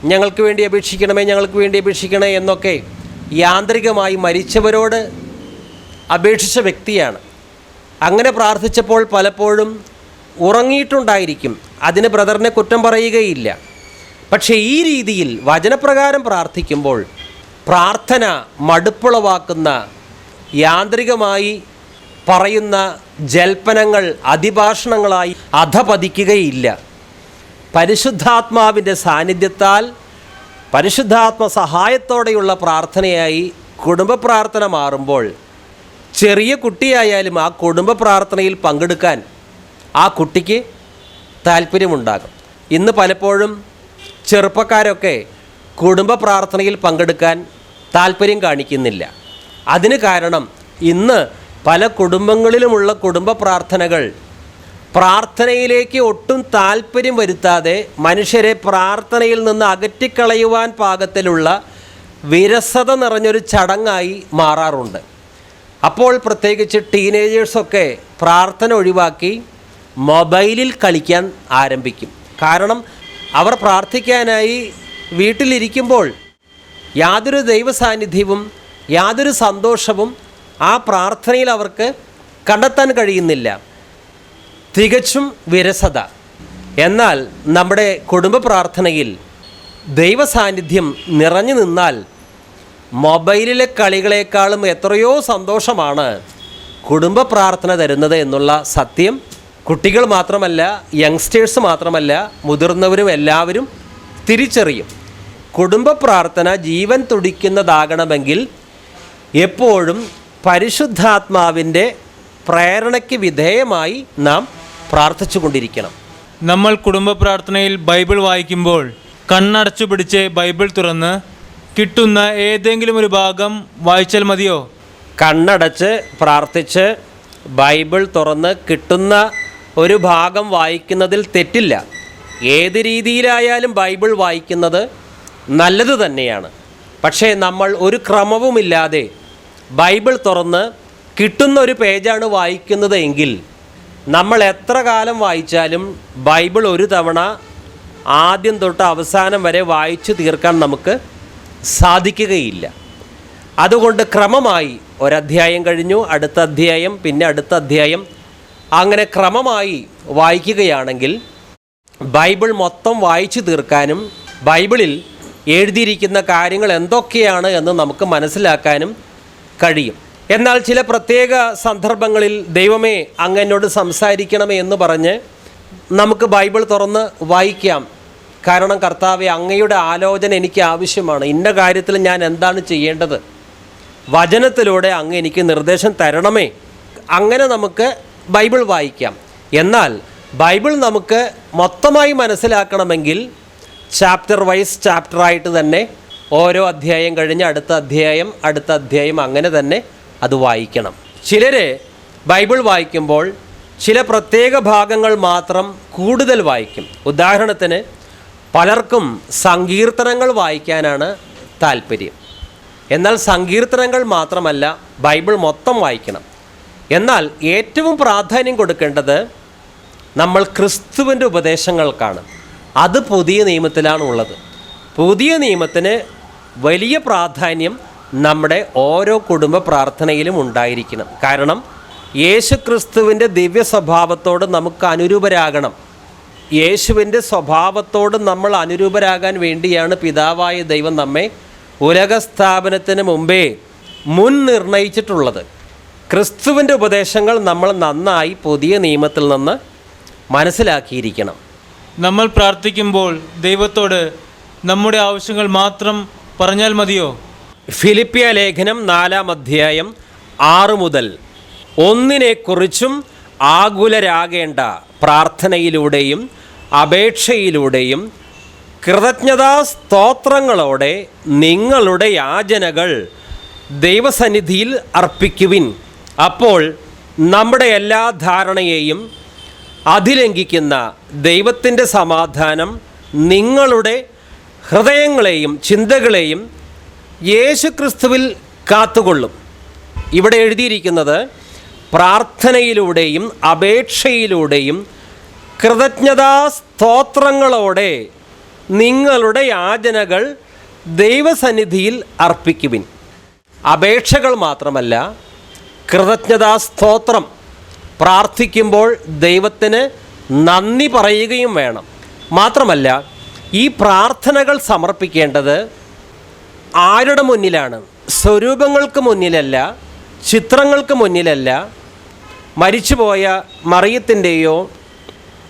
ഞങ്ങൾക്ക് വേണ്ടി അപേക്ഷിക്കണമേ ഞങ്ങൾക്ക് വേണ്ടി അപേക്ഷിക്കണേ എന്നൊക്കെ യാന്ത്രികമായി മരിച്ചവരോട് അപേക്ഷിച്ച വ്യക്തിയാണ്. അങ്ങനെ പ്രാർത്ഥിച്ചപ്പോൾ പലപ്പോഴും ഉറങ്ങിയിട്ടുണ്ടായിരിക്കും. അതിന് ബ്രദറിനെ കുറ്റം പറയുകയില്ല. പക്ഷേ ഈ രീതിയിൽ വചനപ്രകാരം പ്രാർത്ഥിക്കുമ്പോൾ പ്രാർത്ഥന മടുപ്പുളവാക്കുന്ന യാന്ത്രികമായി പറയുന്ന ജൽപ്പനങ്ങൾ അതിഭാഷണങ്ങളായി അധപതിക്കുകയില്ല. പരിശുദ്ധാത്മാവിന്റെ സാന്നിധ്യത്താൽ പരിശുദ്ധാത്മ സഹായത്തോടെയുള്ള പ്രാർത്ഥനയായി കുടുംബ പ്രാർത്ഥന മാറുമ്പോൾ ചെറിയ കുട്ടിയായാലും ആ കുടുംബ പ്രാർത്ഥനയിൽ പങ്കെടുക്കാൻ ആ കുട്ടിക്ക് താല്പര്യമുണ്ടാകും. ഇന്ന് പലപ്പോഴും ചെറുപ്പക്കാരൊക്കെ കുടുംബ പ്രാർത്ഥനയിൽ പങ്കെടുക്കാൻ താല്പര്യം കാണിക്കുന്നില്ല. അതിന് കാരണം ഇന്ന് പല കുടുംബങ്ങളിലുമുള്ള കുടുംബ പ്രാർത്ഥനകൾ പ്രാർത്ഥനയിലേക്ക് ഒട്ടും താല്പര്യം വരുത്താതെ മനുഷ്യരെ പ്രാർത്ഥനയിൽ നിന്ന് അകറ്റിക്കളയുവാൻ പാകത്തിലുള്ള വിരസത നിറഞ്ഞൊരു ചടങ്ങായി മാറാറുണ്ട്. അപ്പോൾ പ്രത്യേകിച്ച് ടീനേജേഴ്സൊക്കെ പ്രാർത്ഥന ഒഴിവാക്കി മൊബൈലിൽ കളിക്കാൻ ആരംഭിക്കും. കാരണം അവർ പ്രാർത്ഥിക്കാനായി വീട്ടിലിരിക്കുമ്പോൾ യാതൊരു ദൈവ സാന്നിധ്യവും യാതൊരു സന്തോഷവും ആ പ്രാർത്ഥനയിൽ അവർക്ക് കണ്ടെത്താൻ കഴിയുന്നില്ല. തികച്ചും വിരസത. എന്നാൽ നമ്മുടെ കുടുംബ പ്രാർത്ഥനയിൽ ദൈവസാന്നിധ്യം നിറഞ്ഞു നിന്നാൽ മൊബൈലിലെ കളികളെക്കാളും എത്രയോ സന്തോഷമാണ് കുടുംബ പ്രാർത്ഥന തരുന്നത് എന്നുള്ള സത്യം. കുട്ടികൾ മാത്രമല്ല യങ്സ്റ്റേഴ്സ് മാത്രമല്ല മുതിർന്നവരും എല്ലാവരും തിരിച്ചറിയും. കുടുംബ പ്രാർത്ഥന ജീവൻ തുടിക്കുന്നതാകണമെങ്കിൽ എപ്പോഴും പരിശുദ്ധാത്മാവിന്റെ പ്രേരണയ്ക്ക് വിധേയമായി നാം പ്രാർത്ഥിച്ചു കൊണ്ടിരിക്കണം നമ്മൾ കുടുംബ പ്രാർത്ഥനയിൽ ബൈബിൾ വായിക്കുമ്പോൾ കണ്ണടച്ചു പിടിച്ച് ബൈബിൾ തുറന്ന് കിട്ടുന്ന ഏതെങ്കിലും ഒരു ഭാഗം വായിച്ചാൽ മതിയോ? കണ്ണടച്ച് പ്രാർത്ഥിച്ച് ബൈബിൾ തുറന്ന് കിട്ടുന്ന ഒരു ഭാഗം വായിക്കുന്നതിൽ തെറ്റില്ല. ഏത് രീതിയിലായാലും ബൈബിൾ വായിക്കുന്നത് നല്ലത് തന്നെയാണ്. പക്ഷേ നമ്മൾ ഒരു ക്രമവുമില്ലാതെ ബൈബിൾ തുറന്ന് കിട്ടുന്ന ഒരു പേജാണ് വായിക്കുന്നത് എങ്കിൽ നമ്മൾ എത്ര കാലം വായിച്ചാലും ബൈബിൾ ഒരു തവണ ആദ്യം തൊട്ട് അവസാനം വരെ വായിച്ചു തീർക്കാൻ നമുക്ക് സാധിക്കുകയില്ല. അതുകൊണ്ട് ക്രമമായി ഒരധ്യായം കഴിഞ്ഞു അടുത്ത അധ്യായം പിന്നെ അടുത്ത അധ്യായം അങ്ങനെ ക്രമമായി വായിക്കുകയാണെങ്കിൽ ബൈബിൾ മൊത്തം വായിച്ചു തീർക്കാനും ബൈബിളിൽ എഴുതിയിരിക്കുന്ന കാര്യങ്ങൾ എന്തൊക്കെയാണ് എന്ന് നമുക്ക് മനസ്സിലാക്കാനും കഴിയും. എന്നാൽ ചില പ്രത്യേക സന്ദർഭങ്ങളിൽ ദൈവമേ അങ്ങനോട് സംസാരിക്കണമേ എന്ന് പറഞ്ഞ് നമുക്ക് ബൈബിൾ തുറന്ന് വായിക്കാം. കാരണം കർത്താവെ അങ്ങയുടെ ആലോചന എനിക്ക് ആവശ്യമാണ്. ഇന്ന കാര്യത്തിൽ ഞാൻ എന്താണ് ചെയ്യേണ്ടത്? വചനത്തിലൂടെ അങ്ങ് എനിക്ക് നിർദ്ദേശം തരണമേ. അങ്ങനെ നമുക്ക് ബൈബിൾ വായിക്കാം. എന്നാൽ ബൈബിൾ നമുക്ക് മൊത്തമായി മനസ്സിലാക്കണമെങ്കിൽ ചാപ്റ്റർ വൈസ് ചാപ്റ്ററായിട്ട് തന്നെ ഓരോ അധ്യായം കഴിഞ്ഞ് അടുത്ത അധ്യായം അടുത്ത അധ്യായം അങ്ങനെ തന്നെ അത് വായിക്കണം. ചിലർ ബൈബിൾ വായിക്കുമ്പോൾ ചില പ്രത്യേക ഭാഗങ്ങൾ മാത്രം കൂടുതൽ വായിക്കും. ഉദാഹരണത്തിന് പലർക്കും സങ്കീർത്തനങ്ങൾ വായിക്കാനാണ് താല്പര്യം എന്നാൽ സങ്കീർത്തനങ്ങൾ മാത്രമല്ല ബൈബിൾ മൊത്തം വായിക്കണം. എന്നാൽ ഏറ്റവും പ്രാധാന്യം കൊടുക്കേണ്ടത് നമ്മൾ ക്രിസ്തുവിന്റെ ഉപദേശങ്ങൾക്കാണ് അത് പുതിയ നിയമത്തിലാണ് ഉള്ളത്. പുതിയ നിയമത്തിന് വലിയ പ്രാധാന്യം നമ്മുടെ ഓരോ കുടുംബ പ്രാർത്ഥനയിലും ഉണ്ടായിരിക്കണം. കാരണം യേശു ക്രിസ്തുവിന്റെ ദിവ്യ സ്വഭാവത്തോട് നമുക്ക് അനുരൂപരാകണം. യേശുവിന്റെ സ്വഭാവത്തോട് നമ്മൾ അനുരൂപരാകാൻ വേണ്ടിയാണ് പിതാവായ ദൈവം നമ്മെ ഉലകസ്ഥാപനത്തിന് മുമ്പേ മുൻ നിർണയിച്ചിട്ടുള്ളത്. ക്രിസ്തുവിന്റെ ഉപദേശങ്ങൾ നമ്മൾ നന്നായി പുതിയ നിയമത്തിൽ നിന്ന് മനസ്സിലാക്കിയിരിക്കണം. നമ്മൾ പ്രാർത്ഥിക്കുമ്പോൾ ദൈവത്തോട് നമ്മുടെ ആവശ്യങ്ങൾ മാത്രം പറഞ്ഞാൽ മതിയോ? ഫിലിപ്പിയ ലേഖനം നാലാം അധ്യായം ആറ് മുതൽ ഒന്നിനെക്കുറിച്ചും ആകുലരാകേണ്ട പ്രാർത്ഥനയിലൂടെയും അപേക്ഷയിലൂടെയും കൃതജ്ഞതാ സ്തോത്രങ്ങളോടെ നിങ്ങളുടെ യാചനകൾ ദൈവസന്നിധിയിൽ അർപ്പിക്കുവിൻ. അപ്പോൾ നമ്മുടെ എല്ലാ ധാരണയെയും അതിലംഘിക്കുന്ന ദൈവത്തിന്റെ സമാധാനം നിങ്ങളുടെ ഹൃദയങ്ങളെയും ചിന്തകളെയും യേശു ക്രിസ്തുവിൽ കാത്തുകൊള്ളും. ഇവിടെ എഴുതിയിരിക്കുന്നത് പ്രാർത്ഥനയിലൂടെയും അപേക്ഷയിലൂടെയും കൃതജ്ഞതാ സ്തോത്രങ്ങളോടെ നിങ്ങളുടെ യാചനകൾ ദൈവസന്നിധിയിൽ അർപ്പിക്കുവിൻ. അപേക്ഷകൾ മാത്രമല്ല കൃതജ്ഞതാ സ്തോത്രം. പ്രാർത്ഥിക്കുമ്പോൾ ദൈവത്തിന് നന്ദി പറയുകയും വേണം. മാത്രമല്ല ഈ പ്രാർത്ഥനകൾ സമർപ്പിക്കേണ്ടത് ആരുടെ മുന്നിലാണ്? സ്വരൂപങ്ങൾക്ക് മുന്നിലല്ല ചിത്രങ്ങൾക്ക് മുന്നിലല്ല. മരിച്ചുപോയ മറിയത്തിന്റെയോ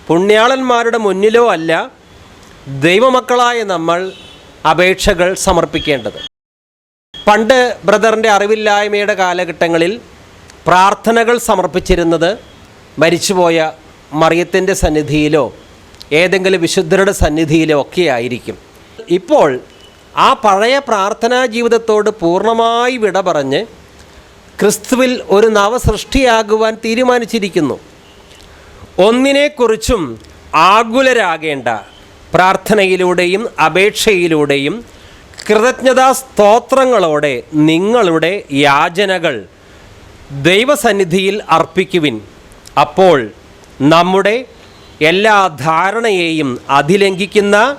പുണ്യാളന്മാരുടെ മുന്നിലോ അല്ല ദൈവമക്കളായ നമ്മൾ അപേക്ഷകൾ സമർപ്പിക്കേണ്ടത്. പണ്ട് ബ്രദറിന്റെ അറിവില്ലായ്മയുടെ കാലഘട്ടങ്ങളിൽ പ്രാർത്ഥനകൾ സമർപ്പിച്ചിരുന്നത് മരിച്ചുപോയ മറിയത്തിന്റെ സന്നിധിയിലോ ഏതെങ്കിലും വിശുദ്ധരുടെ സന്നിധിയിലോ ഒക്കെ ആയിരിക്കും ഇപ്പോൾ ആ പഴയ പ്രാർത്ഥനാ ജീവിതത്തോട് പൂർണമായി വിട പറഞ്ഞ് ക്രിസ്തുവിൽ ഒരു നവസൃഷ്ടിയാകുവാൻ തീരുമാനിച്ചിരിക്കുന്നു. ഒന്നിനെക്കുറിച്ചും ആകുലരാകേണ്ട പ്രാർത്ഥനയിലൂടെയും അപേക്ഷയിലൂടെയും കൃതജ്ഞതാ സ്തോത്രങ്ങളോടെ നിങ്ങളുടെ യാചനകൾ ദൈവസന്നിധിയിൽ അർപ്പിക്കുവിൻ. അപ്പോൾ നമ്മുടെ എല്ലാ ധാരണയെയും അതിലംഘിക്കുന്ന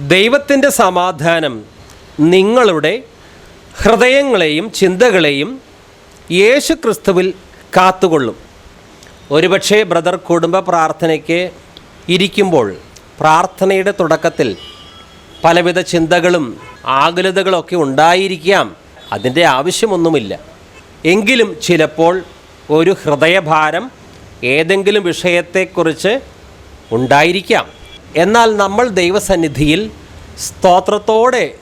ദൈവത്തിന്റെ സമാധാനം നിങ്ങളുടെ ഹൃദയങ്ങളെയും ചിന്തകളെയും യേശു ക്രിസ്തുവിൽ കാത്തുകൊള്ളും. ഒരുപക്ഷേ ബ്രദർ കുടുംബ പ്രാർത്ഥനയ്ക്ക് ഇരിക്കുമ്പോൾ പ്രാർത്ഥനയുടെ തുടക്കത്തിൽ പലവിധ ചിന്തകളും ആകുലതകളൊക്കെ ഉണ്ടായിരിക്കാം. അതിന്റെ ആവശ്യമൊന്നുമില്ല. എങ്കിലും ചിലപ്പോൾ ഒരു ഹൃദയഭാരം ഏതെങ്കിലും വിഷയത്തെക്കുറിച്ച് ഉണ്ടായിരിക്കാം. എന്നാൽ നമ്മൾ ദൈവസന്നിധിയിൽ സ്തോത്രത്തോടെ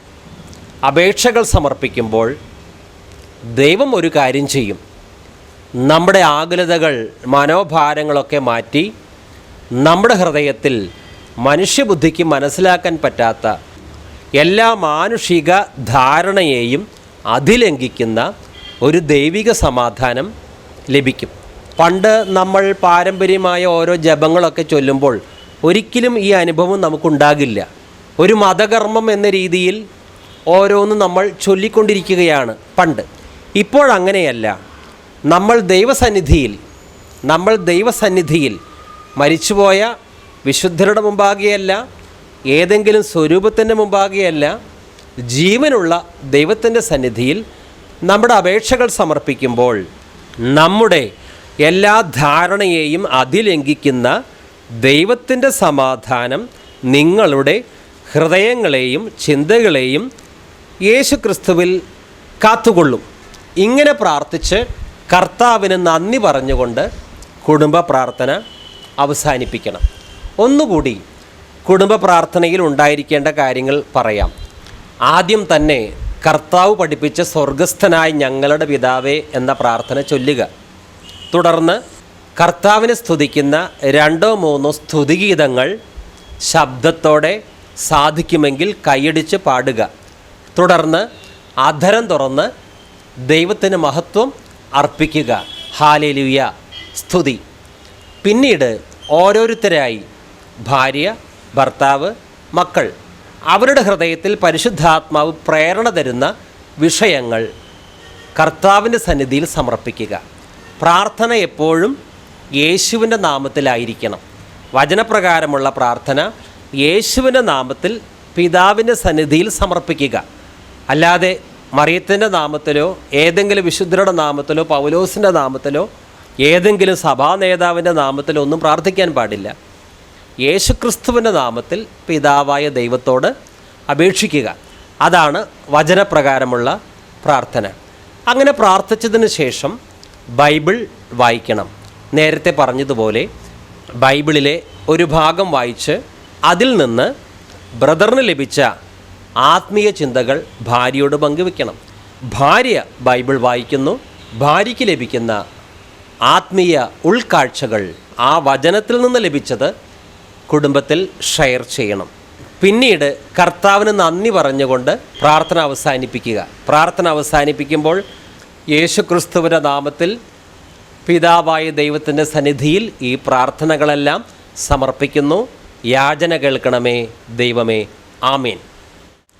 അപേക്ഷകൾ സമർപ്പിക്കുമ്പോൾ ദൈവം ഒരു കാര്യം ചെയ്യും. നമ്മുടെ ആകുലതകൾ മനോഭാരങ്ങളൊക്കെ മാറ്റി നമ്മുടെ ഹൃദയത്തിൽ മനുഷ്യബുദ്ധിക്ക് മനസ്സിലാക്കാൻ പറ്റാത്ത എല്ലാ മാനുഷിക ധാരണയെയും അതിലംഘിക്കുന്ന ഒരു ദൈവിക സമാധാനം ലഭിക്കും. പണ്ട് നമ്മൾ പാരമ്പര്യമായ ഓരോ ജപങ്ങളൊക്കെ ചൊല്ലുമ്പോൾ ഒരിക്കലും ഈ അനുഭവം നമുക്കുണ്ടാകില്ല. ഒരു മതകർമ്മം എന്ന രീതിയിൽ ഓരോന്നും നമ്മൾ ചൊല്ലിക്കൊണ്ടിരിക്കുകയാണ് പണ്ട്. ഇപ്പോഴങ്ങനെയല്ല നമ്മൾ ദൈവസന്നിധിയിൽ നമ്മൾ ദൈവസന്നിധിയിൽ മരിച്ചുപോയ വിശുദ്ധരുടെ മുമ്പാകെയല്ല ഏതെങ്കിലും സ്വരൂപത്തിന്റെ മുമ്പാകെയല്ല ജീവനുള്ള ദൈവത്തിന്റെ സന്നിധിയിൽ നമ്മുടെ അപേക്ഷകൾ സമർപ്പിക്കുമ്പോൾ നമ്മുടെ എല്ലാ ധാരണയെയും അതിലംഘിക്കുന്ന ദൈവത്തിന്റെ സമാധാനം നിങ്ങളുടെ ഹൃദയങ്ങളെയും ചിന്തകളെയും യേശുക്രിസ്തുവിൽ കാത്തുകൊള്ളും. ഇങ്ങനെ പ്രാർത്ഥിച്ച് കർത്താവിന് നന്ദി പറഞ്ഞുകൊണ്ട് കുടുംബ പ്രാർത്ഥന അവസാനിപ്പിക്കണം. ഒന്നുകൂടി കുടുംബ പ്രാർത്ഥനയിൽ ഉണ്ടായിരിക്കേണ്ട കാര്യങ്ങൾ പറയാം. ആദ്യം തന്നെ കർത്താവ് പഠിപ്പിച്ച സ്വർഗസ്ഥനായ ഞങ്ങളുടെ പിതാവേ എന്ന പ്രാർത്ഥന ചൊല്ലുക. തുടർന്ന് കർത്താവിനെ സ്തുതിക്കുന്ന രണ്ടോ മൂന്നോ സ്തുതിഗീതങ്ങൾ ശബ്ദത്തോടെ സാധിക്കുമെങ്കിൽ കൈയടിച്ച് പാടുക. തുടർന്ന് അധരം തുറന്ന് ദൈവത്തിന് മഹത്വം അർപ്പിക്കുക. ഹാലലുയ. സ്തുതി. പിന്നീട് ഓരോരുത്തരായി ഭാര്യ ഭർത്താവ് മക്കൾ. അവരുടെ ഹൃദയത്തിൽ പരിശുദ്ധാത്മാവ് പ്രേരണ തരുന്ന വിഷയങ്ങൾ കർത്താവിന്റെ സന്നിധിയിൽ സമർപ്പിക്കുക. പ്രാർത്ഥന എപ്പോഴും യേശുവിന്റെ നാമത്തിലായിരിക്കണം. വചനപ്രകാരമുള്ള പ്രാർത്ഥന യേശുവിന്റെ നാമത്തിൽ പിതാവിന്റെ സന്നിധിയിൽ സമർപ്പിക്കുക. അല്ലാതെ മറിയത്തിന്റെ നാമത്തിലോ ഏതെങ്കിലും വിശുദ്ധരുടെ നാമത്തിലോ പൗലോസിന്റെ നാമത്തിലോ ഏതെങ്കിലും സഭാ നേതാവിന്റെ നാമത്തിലോ ഒന്നും പ്രാർത്ഥിക്കാൻ പാടില്ല. യേശുക്രിസ്തുവിന്റെ നാമത്തിൽ പിതാവായ ദൈവത്തോട് അപേക്ഷിക്കുക. അതാണ് വചനപ്രകാരമുള്ള പ്രാർത്ഥന. അങ്ങനെ പ്രാർത്ഥിച്ചതിന് ശേഷം ബൈബിൾ വായിക്കണം. നേരത്തെ പറഞ്ഞതുപോലെ ബൈബിളിലെ ഒരു ഭാഗം വായിച്ച് അതിൽ നിന്ന് ബ്രദറിന് ലഭിച്ച ആത്മീയ ചിന്തകൾ ഭാര്യയോട് പങ്കുവെക്കണം. ഭാര്യ ബൈബിൾ വായിക്കുന്നു. ഭാര്യയ്ക്ക് ലഭിക്കുന്ന ആത്മീയ ഉൾക്കാഴ്ചകൾ ആ വചനത്തിൽ നിന്ന് ലഭിച്ചത് കുടുംബത്തിൽ ഷെയർ ചെയ്യണം. പിന്നീട് കർത്താവിന് നന്ദി പറഞ്ഞുകൊണ്ട് പ്രാർത്ഥന അവസാനിപ്പിക്കുക. പ്രാർത്ഥന അവസാനിപ്പിക്കുമ്പോൾ യേശുക്രിസ്തുവിന്റെ നാമത്തിൽ പിതാവായ ദൈവത്തിന്റെ സന്നിധിയിൽ ഈ പ്രാർത്ഥനകളെല്ലാം സമർപ്പിക്കുന്നു. യാചന കേൾക്കണമേ ദൈവമേ. ആമീൻ.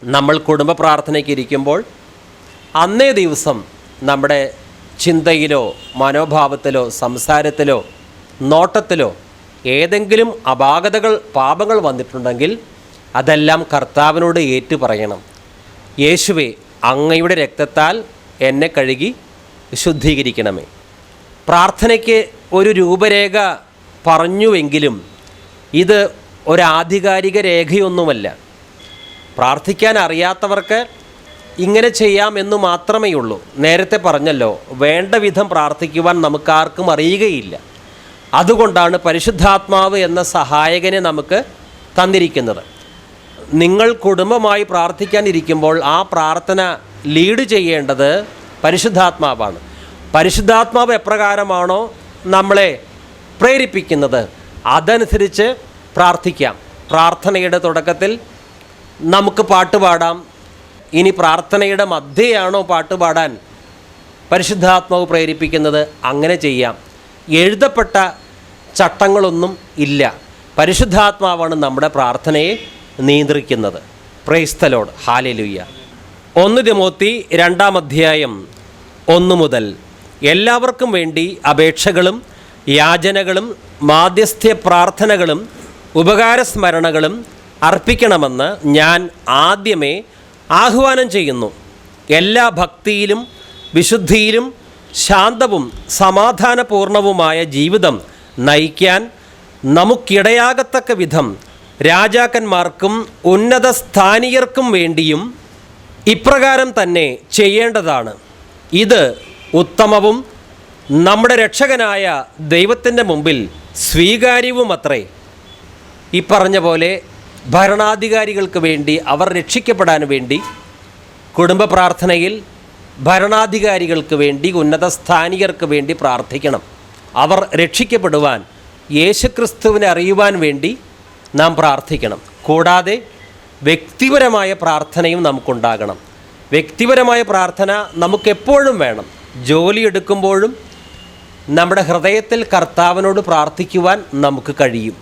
നമ്മൾ കുടുംബ പ്രാർത്ഥനയ്ക്ക് ഇരിക്കുമ്പോൾ അന്നേ ദിവസം നമ്മുടെ ചിന്തയിലോ മനോഭാവത്തിലോ സംസാരത്തിലോ നോട്ടത്തിലോ ഏതെങ്കിലും അപാകതകൾ പാപങ്ങൾ വന്നിട്ടുണ്ടെങ്കിൽ അതെല്ലാം കർത്താവിനോട് ഏറ്റു പറയണം. യേശുവെ അങ്ങയുടെ രക്തത്താൽ എന്നെ കഴുകി ശുദ്ധീകരിക്കണമേ. പ്രാർത്ഥനയ്ക്ക് ഒരു രൂപരേഖ പറഞ്ഞുവെങ്കിലും ഇത് ഒരാധികാരിക രേഖയൊന്നുമല്ല. പ്രാർത്ഥിക്കാൻ അറിയാത്തവർക്ക് ഇങ്ങനെ ചെയ്യാം എന്ന് മാത്രമേ ഉള്ളൂ. നേരത്തെ പറഞ്ഞല്ലോ വേണ്ട വിധം പ്രാർത്ഥിക്കുവാൻ നമുക്കാർക്കും അറിയുകയില്ല. അതുകൊണ്ടാണ് പരിശുദ്ധാത്മാവ് എന്ന സഹായകനെ നമുക്ക് തന്നിരിക്കുന്നത്. നിങ്ങൾ കുടുംബമായി പ്രാർത്ഥിക്കാനിരിക്കുമ്പോൾ ആ പ്രാർത്ഥന ലീഡ് ചെയ്യേണ്ടത് പരിശുദ്ധാത്മാവാണ്. പരിശുദ്ധാത്മാവ് എപ്രകാരമാണോ നമ്മളെ പ്രേരിപ്പിക്കുന്നത്? അതനുസരിച്ച് പ്രാർത്ഥിക്കാം. പ്രാർത്ഥനയുടെ തുടക്കത്തിൽ നമുക്ക് പാട്ട് പാടാം. ഇനി പ്രാർത്ഥനയുടെ മധ്യയാണോ പാട്ട് പാടാൻ പരിശുദ്ധാത്മാവ് പ്രേരിപ്പിക്കുന്നത്? അങ്ങനെ ചെയ്യാം. എഴുതപ്പെട്ട ചട്ടങ്ങളൊന്നും ഇല്ല. പരിശുദ്ധാത്മാവാണ് നമ്മുടെ പ്രാർത്ഥനയെ നിയന്ത്രിക്കുന്നത്. പ്രൈസ്തലോട് ഹാലലുയ്യ ഒന്ന് തിമോത്തി രണ്ടാം അധ്യായം ഒന്ന് മുതൽ എല്ലാവർക്കും വേണ്ടി അപേക്ഷകളും യാചനകളും മാധ്യസ്ഥ്യ പ്രാർത്ഥനകളും ഉപകാരസ്മരണകളും അർപ്പിക്കണമെന്ന് ഞാൻ ആദ്യമേ ആഹ്വാനം ചെയ്യുന്നു. എല്ലാ ഭക്തിയിലും വിശുദ്ധിയിലും ശാന്തവും സമാധാനപൂർണവുമായ ജീവിതം നയിക്കാൻ നമുക്കിടയാകത്തക്ക വിധം രാജാക്കന്മാർക്കും ഉന്നത സ്ഥാനീയർക്കും വേണ്ടിയും ഇപ്രകാരം തന്നെ ചെയ്യേണ്ടതാണ്. ഇത് ഉത്തമവും നമ്മുടെ രക്ഷകനായ ദൈവത്തിന്റെ മുമ്പിൽ സ്വീകാര്യവുമത്രേ. ഈ പറഞ്ഞ പോലെ ഭരണാധികാരികൾക്ക് വേണ്ടി അവർ രക്ഷിക്കപ്പെടാൻ വേണ്ടി കുടുംബ പ്രാർത്ഥനയിൽ ഭരണാധികാരികൾക്ക് വേണ്ടി ഉന്നത സ്ഥാനികർക്ക് വേണ്ടി പ്രാർത്ഥിക്കണം. അവർ രക്ഷിക്കപ്പെടുവാൻ യേശുക്രിസ്തുവിനെ അറിയുവാൻ വേണ്ടി നാം പ്രാർത്ഥിക്കണം. കൂടാതെ വ്യക്തിപരമായ പ്രാർത്ഥനയും നമുക്കുണ്ടാകണം. വ്യക്തിപരമായ പ്രാർത്ഥന നമുക്കെപ്പോഴും വേണം. ജോലിയെടുക്കുമ്പോഴും നമ്മുടെ ഹൃദയത്തിൽ കർത്താവിനോട് പ്രാർത്ഥിക്കുവാൻ നമുക്ക് കഴിയും.